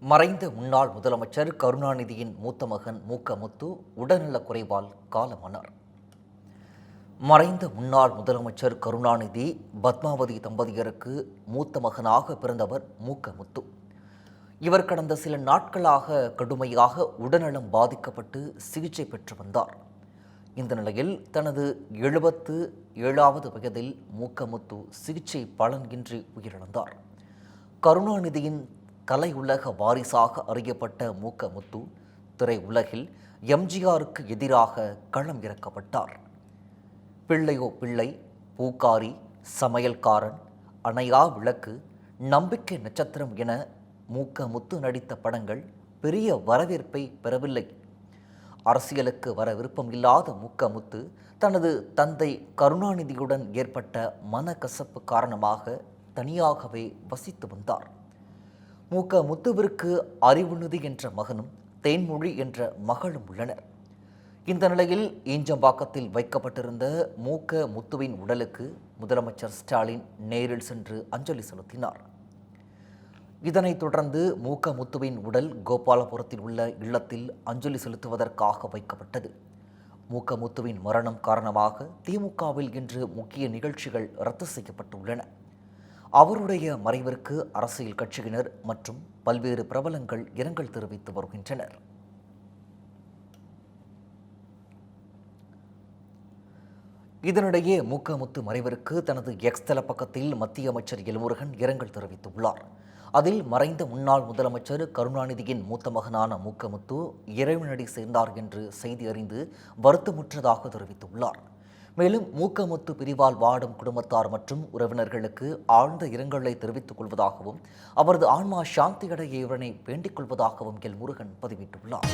மறைந்த முன்னாள் முதலமைச்சர் கருணாநிதியின் மூத்த மகன் மூக்க முத்து உடல்நலக் குறைவால் காலமானார். மறைந்த முன்னாள் முதலமைச்சர் கருணாநிதி பத்மாவதி தம்பதியருக்கு மூத்த மகனாக பிறந்தவர் மூக்க முத்து இவர் கடந்த சில நாட்களாக கடுமையாக உடல்நலம் பாதிக்கப்பட்டு சிகிச்சை பெற்று வந்தார். இந்த நிலையில் தனது எழுபத்து ஏழாவது வயதில் மூக்கமுத்து சிகிச்சை பலனின்றி உயிரிழந்தார். கருணாநிதியின் கலை உலக வாரிசாக அறியப்பட்ட மூக்கமுத்து திரை உலகில் எம்ஜிஆருக்கு எதிராக களம் இறக்கப்பட்டார். பிள்ளையோ பிள்ளை பூக்காரி சமையல்காரன் அணையா விளக்கு நம்பிக்கை நட்சத்திரம் என மூக்க முத்து நடித்த படங்கள் பெரிய வரவேற்பை பெறவில்லை. அரசியலுக்கு வர விருப்பம் இல்லாத மூக்கமுத்து தனது தந்தை கருணாநிதியுடன் ஏற்பட்ட மனக்கசப்பு காரணமாக தனியாகவே வசித்து வந்தார். மூக்க முத்துவிற்கு அறிவுநிதி என்ற மகனும் தேன்மொழி என்ற மகளும் உள்ளனர். இந்த நிலையில் ஈஞ்சம்பாக்கத்தில் வைக்கப்பட்டிருந்த மூக்க முத்துவின் உடலுக்கு முதலமைச்சர் ஸ்டாலின் நேரில் சென்று அஞ்சலி செலுத்தினார். இதனைத் தொடர்ந்து மூக்க முத்துவின் உடல் கோபாலபுரத்தில் உள்ள இல்லத்தில் அஞ்சலி செலுத்துவதற்காக வைக்கப்பட்டது. மூக்க முத்துவின் மரணம் காரணமாக திமுகவில் இன்று முக்கிய நிகழ்ச்சிகள் ரத்து செய்யப்பட்டுள்ளன. அவருடைய மறைவிற்கு அரசியல் கட்சியினர் மற்றும் பல்வேறு பிரபலங்கள் இரங்கல் தெரிவித்து வருகின்றனர். இதனிடையே மூக்கமுத்து மறைவிற்கு தனது எக்ஸ் தள பக்கத்தில் மத்திய அமைச்சர் எல்முருகன் இரங்கல் தெரிவித்துள்ளார். அதில் மறைந்த முன்னாள் முதலமைச்சர் கருணாநிதியின் மூத்த மகனான மூக்கமுத்து இறைவனடி சேர்ந்தார் என்று செய்தி அறிந்து வருத்தமுற்றதாக தெரிவித்துள்ளார். மேலும் மூக்கமுத்து பிரிவால் வாடும் குடும்பத்தார் மற்றும் உறவினர்களுக்கு ஆழ்ந்த இரங்கலை தெரிவித்துக் கொள்வதாகவும் அவரது ஆன்மா சாந்தியடைய இவரனை வேண்டிக் கொள்வதாகவும் எல் முருகன் பதிவிட்டுள்ளார்.